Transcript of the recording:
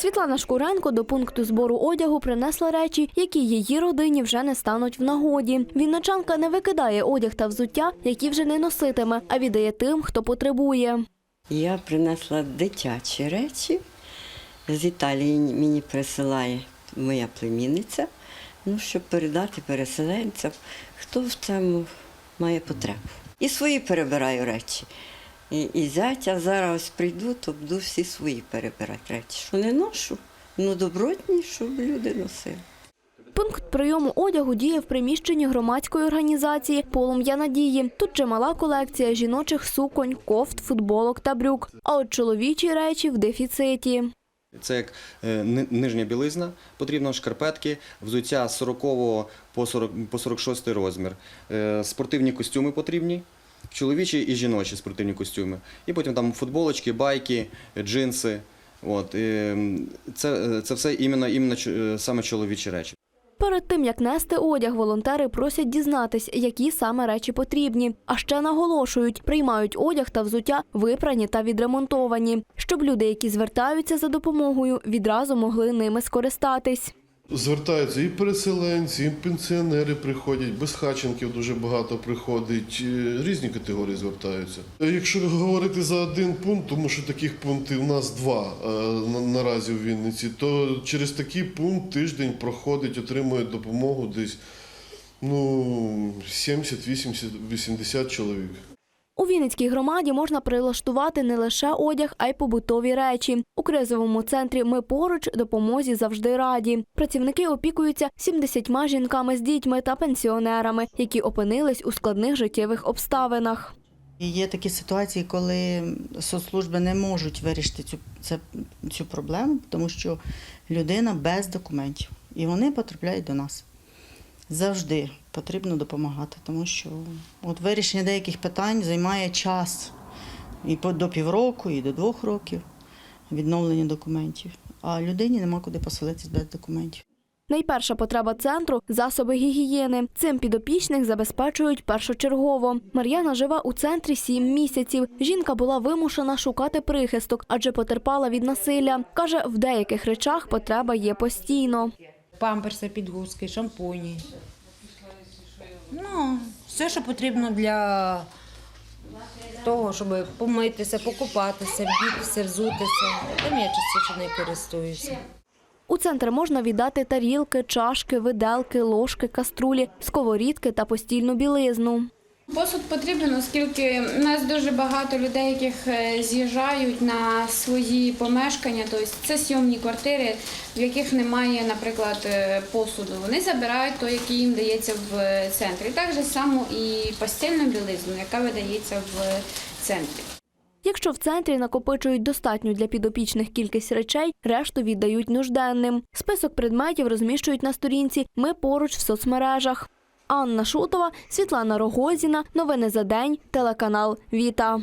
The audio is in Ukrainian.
Світлана Шкуренко до пункту збору одягу принесла речі, які її родині вже не стануть в нагоді. Вінничанка не викидає одяг та взуття, які вже не носитиме, а віддає тим, хто потребує. Я принесла дитячі речі. З Італії мені присилає моя племінниця, ну, щоб передати переселенцям, хто в цьому має потребу. І свої перебираю речі. І, і зятя зараз прийду, то буду всі свої перебирати речі. Що не ношу, ну добротні, щоб люди носили. Пункт прийому одягу діє в приміщенні громадської організації Полум'я надії. Тут чимала колекція жіночих суконь, кофт, футболок та брюк. А от чоловічі речі в дефіциті. Це як е, нижня білизна, потрібно шкарпетки, взуття з 40 по 40 по 46 розмір, Е, спортивні костюми потрібні, чоловічі і жіночі спортивні костюми. І потім там футболочки, байки, джинси. От, це, це все іменно, іменно е, саме чоловічі речі. Перед тим як нести одяг, волонтери просять дізнатись, які саме речі потрібні. А ще наголошують, приймають одяг та взуття випрані та відремонтовані, щоб люди, які звертаються за допомогою, відразу могли ними скористатись. Звертаються і переселенці, і пенсіонери приходять, безхатченків дуже багато приходить, е, різні категорії звертаються. Якщо говорити за один пункт, тому що таких пунктів у нас два е, наразі в Вінниці, то через такий пункт тиждень проходить, отримує допомогу десь ну, 70, 80, 80 чоловік. Вінницькій громаді можна прилаштувати не лише одяг, а й побутові речі. У кризовому центрі Ми поруч допомозі завжди раді. Працівники опікуються 70 жінками з дітьми та пенсіонерами, які опинились у складних життєвих обставинах. Є такі ситуації, коли соцслужби не можуть вирішити цю, це, цю проблему, тому що людина без документів. І вони потрапляють до нас. Завжди потрібно допомагати, тому що от вирішення деяких питань займає час і до півроку, і до двох років відновлення документів. А людині нема куди поселитись без документів. Найперша потреба центру засоби гігієни. Цим підопічних забезпечують першочергово. Мар'яна живе у центрі сім місяців. Жінка була вимушена шукати прихисток, адже потерпала від насилля. каже, в деяких речах потреба є постійно. памперси, підгузки, шампуні. Ну, все, що потрібно для того, щоб помитися, покупатися, бігтися, взутися. Там я частіше не користуюся. У центр можна віддати тарілки, чашки, виделки, ложки, каструлі, сковорідки та постільну білизну. Посуд потрібен, оскільки у нас дуже багато людей, яких е, з'їжджають на свої помешкання, тобто це сйомні квартири, в яких немає, наприклад, е, посуду. Вони забирають той, який їм дається в е, центрі. Так же само і постільну білизну, яка видається в центрі. Якщо в центрі накопичують достатню для підопічних кількість речей, решту віддають нужденним. Список предметів розміщують на сторінці Ми поруч в соцмережах. Анна Шутова, Світлана Рогозіна. Новини за день. Телеканал Віта.